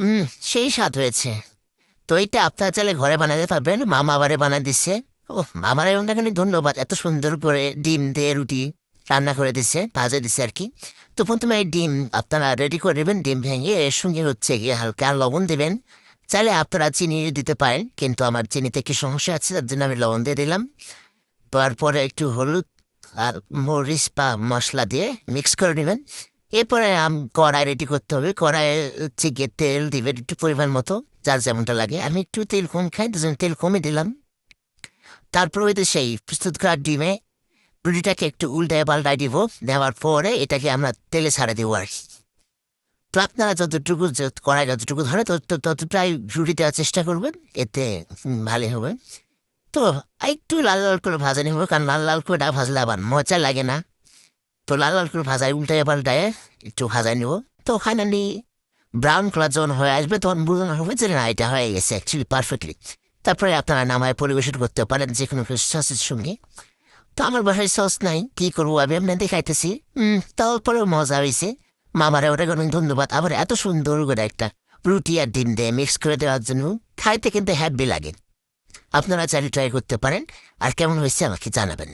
হুম। সেই স্বাদ হয়েছে। তো এইটা আপনার চালে ঘরে বানাতে পারবেন, মামা আবারে বানাই দিচ্ছে ও মামার এখানে ধন্যবাদ, এত সুন্দর করে ডিম দিয়ে রুটি রান্না করে দিচ্ছে ভাজে দিচ্ছে আর কি। তো প্রথমে এই ডিম আপনারা রেডি করে নেবেন, ডিম ভেঙে এর সঙ্গে হচ্ছে গিয়ে হালকা লবণ দেবেন। চাইলে আপনারা চিনি দিতে পারেন, কিন্তু আমার চিনিতে একটু সমস্যা আছে, তার জন্য আমি লবণ দিয়ে দিলাম। তারপরে একটু হলুদ আর মরিচ বা মশলা দিয়ে মিক্স করে নেবেন। এরপরে আম, কড়াই রেডি করতে হবে। কড়াইয়ে হচ্ছে গিয়ে তেল দিবেন একটু পরিমাণ মতো, যার যেমনটা লাগে। আমি একটু তেল কম খাই, দুজন তেল কমে দিলাম। তারপর ওই সেই প্রস্তুত করা ডিমে রুটিটাকে একটু উল্টে পাল্টাই দিব। দেওয়ার পরে এটাকে আমরা তেলে ছাড়া দেবো আর কি। তো আপনারা যতটুকু কড়াই যতটুকু ধরে, তত- ততটাই রুটি দেওয়ার চেষ্টা করবেন। এতে ভালো হবে। তো, একটু লাল লাল করে ভাজা নেব, কারণ লাল লাল করে না ভাজলে আবার মজা লাগে না। তো লাল লাল করে ভাজায় উল্টায় পাল্টায় একটু ভাজায় নেব। তো ফাইনালি ব্রাউন কালার যখন হয়ে আসবে, তখন বোঝানো হবে যে না, এটা হয়ে গেছে অ্যাকচুয়ালি পারফেক্টলি তারপরে আপনারা নামায় পরিবেশন করতে পারেন যে কোনো সসের সঙ্গে। তো আমার বাসায় সস নাই, কি করব আমি? আপনার দেখাইতেছি। তারপরেও মজা হয়েছে মামারে ওটা অনেক ধন্যবাদ। আবার এত সুন্দর করে একটা রুটি আর ডিম দিয়ে মিক্স করে দেওয়ার জন্য খাইতে কিন্তু হ্যাপি লাগে। আপনারা চাইলে ট্রাই করতে পারেন। আর কেমন হয়েছে আমাকে জানাবেন।